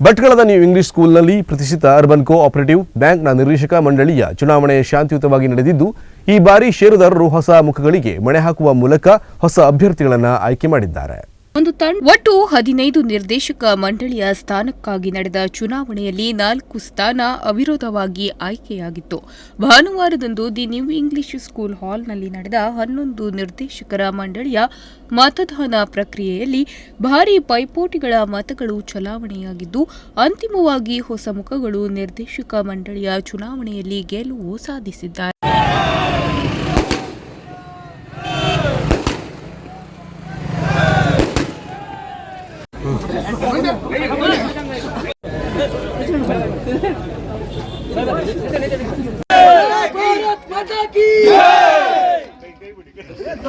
ಭಟ್ಕಳದ new English ಸ್ಕೂಲ್ನಲ್ಲಿ ಪ್ರತಿಷ್ಠಿತ urban co operative ಬ್ಯಾಂಕ್ನ ನಿರ್ದೇಶಕ ಮಂಡಳಿಯ ಚುನಾವಣೆ ಶಾಂತಿಯುತವಾಗಿ ನಡೆದಿದ್ದು, ಈ ಬಾರಿ ಷೇರುದಾರರು ಹೊಸ ಮುಖಗಳಿಗೆ ಮಣೆ ಹಾಕುವ ಮೂಲಕ ಹೊಸ ಅಭ್ಯರ್ಥಿಗಳನ್ನು ಆಯ್ಕೆ ಮಾಡಿದ್ದಾರೆ. ಒಂದು ತಂಡ ಒಟ್ಟು ಹದಿನೈದು ನಿರ್ದೇಶಕ ಮಂಡಳಿಯ ಸ್ಥಾನಕ್ಕಾಗಿ ನಡೆದ ಚುನಾವಣೆಯಲ್ಲಿ ನಾಲ್ಕು ಸ್ಥಾನ ಅವಿರೋಧವಾಗಿ ಆಯ್ಕೆಯಾಗಿತ್ತು. ಭಾನುವಾರದಂದು ದಿ ನ್ಯೂ ಇಂಗ್ಲಿಷ್ ಸ್ಕೂಲ್ ಹಾಲ್ನಲ್ಲಿ ನಡೆದ ಹನ್ನೊಂದು ನಿರ್ದೇಶಕರ ಮಂಡಳಿಯ ಮತದಾನ ಪ್ರಕ್ರಿಯೆಯಲ್ಲಿ ಭಾರೀ ಪೈಪೋಟಿಗಳ ಮತಗಳು ಚಲಾವಣೆಯಾಗಿದ್ದು, ಅಂತಿಮವಾಗಿ ಹೊಸ ಮುಖಗಳು ನಿರ್ದೇಶಕ ಮಂಡಳಿಯ ಚುನಾವಣೆಯಲ್ಲಿ ಗೆಲುವು ಸಾಧಿಸಿದ್ದಾರೆ. ಭಾರತ್ ಮಾತಾ ಕಿ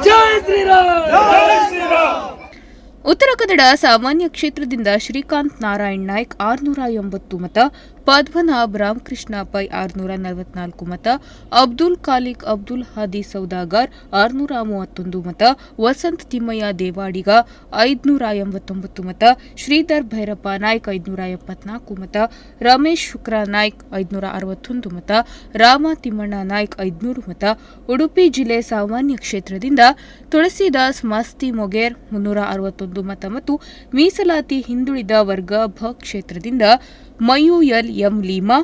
ಜೈ ಶ್ರೀರಾಮ್ ಉತ್ತರ ಕನ್ನಡ ಸಾಮಾನ್ಯ ಕ್ಷೇತ್ರದಿಂದ ಶ್ರೀಕಾಂತ್ ನಾರಾಯಣ್ ನಾಯ್ಕ್ ಆರುನೂರ ಎಂಬತ್ತು ಮತ ಪದ್ಮನಾಭ್ ರಾಮಕೃಷ್ಣ ಪೈ ಆರುನೂರ ನಲವತ್ನಾಲ್ಕು ಮತ, ಅಬ್ದುಲ್ ಖಾಲಿಕ್ ಅಬ್ದುಲ್ ಹಾದಿ ಸೌದಾಗರ್ ಆರುನೂರ ಮೂವತ್ತೊಂದು ಮತ, ವಸಂತ್ ತಿಮ್ಮಯ್ಯ ದೇವಾಡಿಗ ಐದುನೂರ ಎಂಬತ್ತೊಂಬತ್ತು ಮತ, ಶ್ರೀಧರ್ ಭೈರಪ್ಪ ನಾಯ್ಕ್ ಐದುನೂರ ಎಪ್ಪತ್ನಾಲ್ಕು ಮತ, ರಮೇಶ್ ಶುಕ್ರ ನಾಯ್ಕ್ ಐದುನೂರ ಅರವತ್ತೊಂದು ಮತ, ರಾಮ ತಿಮ್ಮಣ್ಣ ನಾಯ್ಕ್ ಐದುನೂರು ಮತ, ಉಡುಪಿ ಜಿಲ್ಲೆ ಸಾಮಾನ್ಯ ಕ್ಷೇತ್ರದಿಂದ ತುಳಸಿದಾಸ್ ಮಸ್ತಿ ಮೊಗೇರ್ ಮುನ್ನೂರ ಅರವತ್ತೊಂದು ಮತ ಮತ್ತು ಮೀಸಲಾತಿ ಹಿಂದುಳಿದ ವರ್ಗ ಭ ಕ್ಷೇತ್ರದಿಂದ ಮಯೂಯಲ್ ಎಂ ಲೀಮಾ,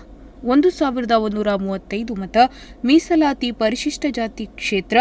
ಒಂದು ಸಾವಿರದ ಒಂದೂರ ಮೂವತ್ತೈದು ಮತ, ಮೀಸಲಾತಿ ಪರಿಶಿಷ್ಟ ಜಾತಿ ಕ್ಷೇತ್ರ,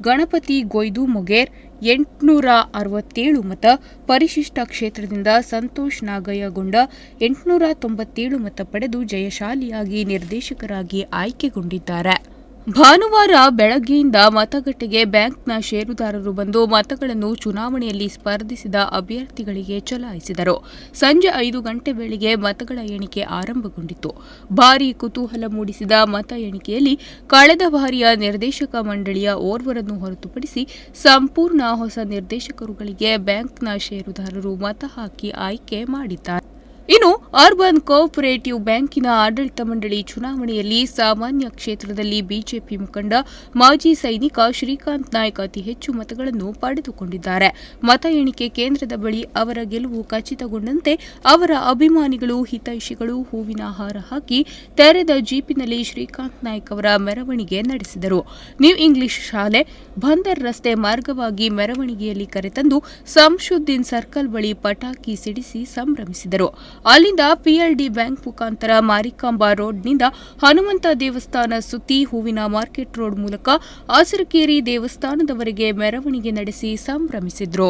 ಗಣಪತಿ ಗೊಯ್ದು ಮೊಗೇರ್, ಎಂಟುನೂರ ಅರವತ್ತೇಳು ಮತ, ಪರಿಶಿಷ್ಟ ಕ್ಷೇತ್ರದಿಂದ ಸಂತೋಷ್ ನಾಗಯ್ಯಗೊಂಡ ಎಂಟುನೂರ ತೊಂಬತ್ತೇಳು ಮತ ಪಡೆದು ಜಯಶಾಲಿಯಾಗಿ ನಿರ್ದೇಶಕರಾಗಿ ಆಯ್ಕೆಗೊಂಡಿದ್ದಾರೆ. ಭಾನುವಾರ ಬೆಳಗ್ಗೆಯಿಂದ ಮತಗಟ್ಟೆಗೆ ಬ್ಯಾಂಕ್ನ ಷೇರುದಾರರು ಬಂದು ಮತಗಳನ್ನು ಚುನಾವಣೆಯಲ್ಲಿ ಸ್ಪರ್ಧಿಸಿದ ಅಭ್ಯರ್ಥಿಗಳಿಗೆ ಚಲಾಯಿಸಿದರು. ಸಂಜೆ ಐದು ಗಂಟೆ ವೇಳೆಗೆ ಮತಗಳ ಎಣಿಕೆ ಆರಂಭಗೊಂಡಿತು ಭಾರೀ ಕುತೂಹಲ ಮೂಡಿಸಿದ ಮತ ಎಣಿಕೆಯಲ್ಲಿ ಕಳೆದ ಬಾರಿಯ ನಿರ್ದೇಶಕ ಮಂಡಳಿಯ ಓರ್ವರನ್ನು ಹೊರತುಪಡಿಸಿ ಸಂಪೂರ್ಣ ಹೊಸ ನಿರ್ದೇಶಕರುಗಳಿಗೆ ಬ್ಯಾಂಕ್ನ ಷೇರುದಾರರು ಮತ ಹಾಕಿ ಆಯ್ಕೆ ಮಾಡಿದ್ದಾರೆ. ಇನ್ನು ಅರ್ಬನ್ ಕೋಆಪರೇಟಿವ್ ಬ್ಯಾಂಕಿನ ಆಡಳಿತ ಮಂಡಳಿ ಚುನಾವಣೆಯಲ್ಲಿ ಸಾಮಾನ್ಯ ಕ್ಷೇತ್ರದಲ್ಲಿ ಬಿಜೆಪಿ ಮುಖಂಡ ಮಾಜಿ ಸೈನಿಕ ಶ್ರೀಕಾಂತ್ ನಾಯ್ಕ್ ಅತಿ ಹೆಚ್ಚು ಮತಗಳನ್ನು ಪಡೆದುಕೊಂಡಿದ್ದಾರೆ. ಮತ ಎಣಿಕೆ ಕೇಂದ್ರದ ಬಳಿ ಅವರ ಗೆಲುವು ಖಚಿತಗೊಂಡಂತೆ ಅವರ ಅಭಿಮಾನಿಗಳು, ಹಿತೈಷಿಗಳು ಹೂವಿನ ಹಾರ ಹಾಕಿ ತೆರೆದ ಜೀಪಿನಲ್ಲಿ ಶ್ರೀಕಾಂತ್ ನಾಯ್ಕ್ ಅವರ ಮೆರವಣಿಗೆ ನಡೆಸಿದರು. ನ್ಯೂ ಇಂಗ್ಲಿಷ್ ಶಾಲೆ ಬಂದರ್ ರಸ್ತೆ ಮಾರ್ಗವಾಗಿ ಮೆರವಣಿಗೆಯಲ್ಲಿ ಕರೆತಂದು ಸಂಶುದ್ದೀನ್ ಸರ್ಕಲ್ ಬಳಿ ಪಟಾಕಿ ಸಿಡಿಸಿ ಸಂಭ್ರಮಿಸಿದರು. ಅಲ್ಲಿಂದ ಪಿಎಲ್ಡಿ ಬ್ಯಾಂಕ್ ಮುಖಾಂತರ ಮಾರಿಕಾಂಬಾ ರೋಡ್ನಿಂದ ಹನುಮಂತ ದೇವಸ್ಥಾನ ಸುತ್ತಿ ಹೂವಿನ ಮಾರ್ಕೆಟ್ ರೋಡ್ ಮೂಲಕ ಆಸರಕೇರಿ ದೇವಸ್ಥಾನದವರೆಗೆ ಮೆರವಣಿಗೆ ನಡೆಸಿ ಸಂಭ್ರಮಿಸಿದ್ರು.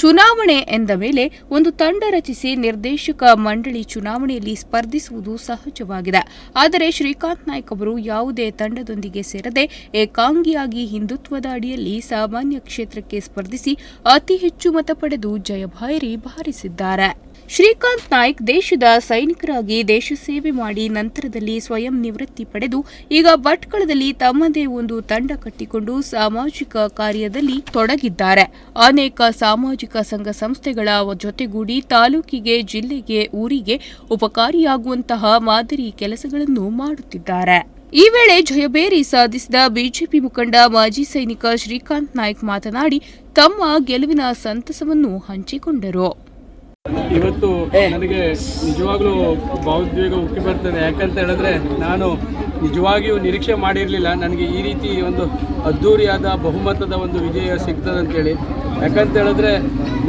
ಚುನಾವಣೆ ಎಂದ ಮೇಲೆ ಒಂದು ತಂಡ ರಚಿಸಿ ನಿರ್ದೇಶಕ ಮಂಡಳಿ ಚುನಾವಣೆಯಲ್ಲಿ ಸ್ಪರ್ಧಿಸುವುದು ಸಹಜವಾಗಿದೆ. ಆದರೆ ಶ್ರೀಕಾಂತ್ ನಾಯ್ಕ್ ಅವರು ಯಾವುದೇ ತಂಡದೊಂದಿಗೆ ಸೇರದೆ ಏಕಾಂಗಿಯಾಗಿ ಹಿಂದುತ್ವದ ಅಡಿಯಲ್ಲಿ ಸಾಮಾನ್ಯ ಕ್ಷೇತ್ರಕ್ಕೆ ಸ್ಪರ್ಧಿಸಿ ಅತಿ ಹೆಚ್ಚು ಮತ ಪಡೆದು ಜಯಭಾಯರಿ ಬಾರಿಸಿದ್ದಾರೆ. ಶ್ರೀಕಾಂತ್ ನಾಯ್ಕ್ ದೇಶದ ಸೈನಿಕರಾಗಿ ದೇಶ ಸೇವೆ ಮಾಡಿ ನಂತರದಲ್ಲಿ ಸ್ವಯಂ ನಿವೃತ್ತಿ ಪಡೆದು ಈಗ ಭಟ್ಕಳದಲ್ಲಿ ತಮ್ಮದೇ ಒಂದು ತಂಡ ಕಟ್ಟಿಕೊಂಡು ಸಾಮಾಜಿಕ ಕಾರ್ಯದಲ್ಲಿ ತೊಡಗಿದ್ದಾರೆ. ಅನೇಕ ಸಾಮಾಜಿಕ ಸಂಘ ಸಂಸ್ಥೆಗಳ ಜೊತೆಗೂಡಿ ತಾಲೂಕಿಗೆ, ಜಿಲ್ಲೆಗೆ, ಊರಿಗೆ ಉಪಕಾರಿಯಾಗುವಂತಹ ಮಾದರಿ ಕೆಲಸಗಳನ್ನು ಮಾಡುತ್ತಿದ್ದಾರೆ. ಈ ವೇಳೆ ಜಯಬೇರಿ ಸಾಧಿಸಿದ ಬಿಜೆಪಿ ಮುಖಂಡ ಮಾಜಿ ಸೈನಿಕ ಶ್ರೀಕಾಂತ್ ನಾಯ್ಕ್ ಮಾತನಾಡಿ, ತಮ್ಮ ಗೆಲುವಿನ ಸಂತಸವನ್ನು ಹಂಚಿಕೊಂಡರು. ಇವತ್ತು ನನಗೆ ನಿಜವಾಗ್ಲೂ ಭಾವೋದ್ವೇಗ ಉಕ್ಕಿ ಬರ್ತದೆ. ಯಾಕಂತ ಹೇಳಿದ್ರೆ ನಾನು ನಿಜವಾಗಿಯೂ ನಿರೀಕ್ಷೆ ಮಾಡಿರಲಿಲ್ಲ. ನನಗೆ ಈ ರೀತಿ ಒಂದು ಅದ್ಧೂರಿಯಾದ ಬಹುಮತದ ಒಂದು ವಿಜಯ ಸಿಗ್ತದಂತೇಳಿ. ಯಾಕಂತ ಹೇಳಿದ್ರೆ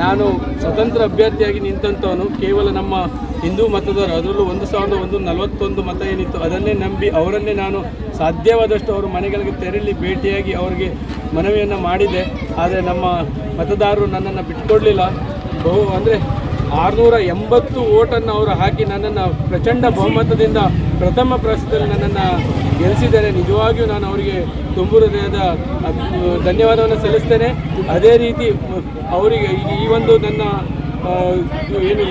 ನಾನು ಸ್ವತಂತ್ರ ಅಭ್ಯರ್ಥಿಯಾಗಿ ನಿಂತಂಥವನು. ಕೇವಲ ನಮ್ಮ ಹಿಂದೂ ಮತದಾರರು ಅದರಲ್ಲೂ ಒಂದು ಸಾವಿರದ ಒಂದು ನಲವತ್ತೊಂದು ಮತ ಏನಿತ್ತು ಅದನ್ನೇ ನಂಬಿ ಅವರನ್ನೇ ನಾನು ಸಾಧ್ಯವಾದಷ್ಟು ಅವರು ಮನೆಗಳಿಗೆ ತೆರಳಿ ಭೇಟಿಯಾಗಿ ಅವರಿಗೆ ಮನವಿಯನ್ನು ಮಾಡಿದೆ ಆದರೆ ನಮ್ಮ ಮತದಾರರು ನನ್ನನ್ನು ಬಿಟ್ಕೊಡಲಿಲ್ಲ ಬಹು ಅಂದರೆ ಆರುನೂರ ಎಂಬತ್ತು ಓಟನ್ನು ಅವರು ಹಾಕಿ ನನ್ನನ್ನು ಪ್ರಚಂಡ ಬಹುಮತದಿಂದ ಪ್ರಥಮ ಪ್ರಶ್ನದಲ್ಲಿ ನನ್ನನ್ನು ಗೆಲ್ಲಿಸಿದ್ದಾರೆ. ನಿಜವಾಗಿಯೂ ನಾನು ಅವರಿಗೆ ತುಂಬು ಹೃದಯದ ಧನ್ಯವಾದವನ್ನು ಸಲ್ಲಿಸ್ತೇನೆ. ಅದೇ ರೀತಿ, ಅವರಿಗೆ ಈ- ಒಂದು ನನ್ನ ಏನು,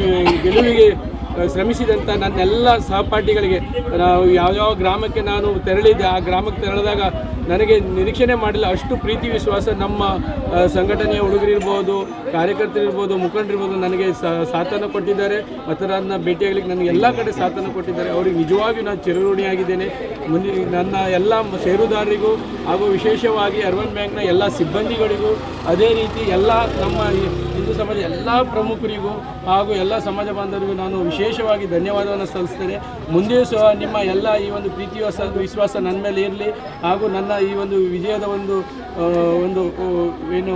ಗೆಲುವಿಗೆ ಶ್ರಮಿಸಿದಂಥ ನನ್ನೆಲ್ಲ ಸಹಪಾಠಿಗಳಿಗೆ, ನಾವು ಯಾವ್ಯಾವ ಗ್ರಾಮಕ್ಕೆ ನಾನು ತೆರಳಿದ್ದೆ, ಆ ಗ್ರಾಮಕ್ಕೆ ತೆರಳಿದಾಗ ನನಗೆ ನಿರೀಕ್ಷಣೆ ಮಾಡಿಲ್ಲ. ಅಷ್ಟು ಪ್ರೀತಿ, ವಿಶ್ವಾಸ ನಮ್ಮ ಸಂಘಟನೆಯ ಹುಡುಗರಿರ್ಬೋದು ಕಾರ್ಯಕರ್ತರಿರ್ಬೋದು ಮುಖಂಡರಿರ್ಬೋದು ನನಗೆ ಸಾಥನ ಕೊಟ್ಟಿದ್ದಾರೆ. ನನ್ನ ಭೇಟಿಯಾಗಲಿಕ್ಕೆ ನನಗೆ ಎಲ್ಲ ಕಡೆ ಸಾಥನ ಕೊಟ್ಟಿದ್ದಾರೆ. ಅವರಿಗೆ ನಿಜವಾಗಿಯೂ ನಾನು ಚಿರಋಣಿಯಾಗಿದ್ದೇನೆ. ಮುಂದಿನ ನನ್ನ ಎಲ್ಲ ಷೇರುದಾರರಿಗೂ ಹಾಗೂ ವಿಶೇಷವಾಗಿ ಅರ್ಬನ್ ಬ್ಯಾಂಕ್ನ ಎಲ್ಲ ಸಿಬ್ಬಂದಿಗಳಿಗೂ, ಅದೇ ರೀತಿ ಎಲ್ಲ ನಮ್ಮ ಹಿಂದೂ ಸಮಾಜ ಎಲ್ಲ ಪ್ರಮುಖರಿಗೂ ಹಾಗೂ ಎಲ್ಲ ಸಮಾಜ ಬಾಂಧವರಿಗೂ ನಾನು ವಿಶೇಷವಾಗಿ ಧನ್ಯವಾದವನ್ನು ಸಲ್ಲಿಸ್ತೇನೆ. ಮುಂದೆಯೂ ಸಹ ನಿಮ್ಮ ಎಲ್ಲ ಈ ಒಂದು ಪ್ರೀತಿ ವಿಶ್ವಾಸ ವಿಶ್ವಾಸ ನನ್ನ ಮೇಲೆ ಇರಲಿ ಹಾಗೂ ನನ್ನ ಈ ಒಂದು ವಿಜಯದ ಒಂದು ಒಂದು ಏನು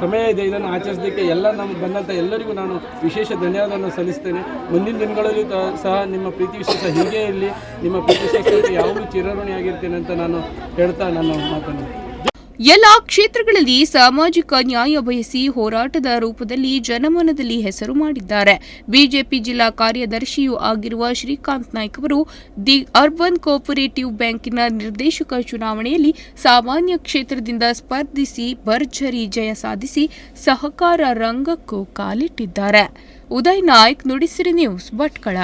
ಸಮಯ ಇದೆ, ಇದನ್ನು ಆಚರಿಸೋದಕ್ಕೆ ಎಲ್ಲ ನಮ್ಗೆ ಬಂದಂಥ ಎಲ್ಲರಿಗೂ ನಾನು ವಿಶೇಷ ಧನ್ಯವಾದವನ್ನು ಸಲ್ಲಿಸ್ತೇನೆ. ಮುಂದಿನ ದಿನಗಳಲ್ಲಿ ಸಹ ನಿಮ್ಮ ಪ್ರೀತಿ ವಿಶ್ವಾಸ ಹೀಗೆ ಇರಲಿ. ನಿಮ್ಮ ಪ್ರೀತಿ ವಿಶ್ವಾಸಕ್ಕೆ ಯಾವಾಗಲೂ ಚಿರಋಣಿಯಾಗಿರ್ತೇನೆ ಅಂತ ನಾನು ಹೇಳ್ತಾ ನನ್ನ ಮಾತನ್ನು. ಎಲ್ಲ ಕ್ಷೇತ್ರಗಳಲ್ಲಿ ಸಾಮಾಜಿಕ ನ್ಯಾಯ ಬಯಸಿ ಹೋರಾಟದ ರೂಪದಲ್ಲಿ ಜನಮನದಲ್ಲಿ ಹೆಸರು ಮಾಡಿದ್ದಾರೆ. ಬಿಜೆಪಿ ಜಿಲ್ಲಾ ಕಾರ್ಯದರ್ಶಿಯೂ ಆಗಿರುವ ಶ್ರೀಕಾಂತ್ ನಾಯ್ಕ್ ಅವರು ದಿ ಅರ್ಬನ್ ಕೋಪರೇಟಿವ್ ಬ್ಯಾಂಕಿನ ನಿರ್ದೇಶಕ ಚುನಾವಣೆಯಲ್ಲಿ ಸಾಮಾನ್ಯ ಕ್ಷೇತ್ರದಿಂದ ಸ್ಪರ್ಧಿಸಿ ಭರ್ಜರಿ ಜಯ ಸಾಧಿಸಿ ಸಹಕಾರ ರಂಗಕ್ಕೂ ಕಾಲಿಟ್ಟಿದ್ದಾರೆ. ಉದಯ್ ನಾಯ್ಕ್ ನುಡಿಸಿರಿ ನ್ಯೂಸ್ ಭಟ್ಕಳ.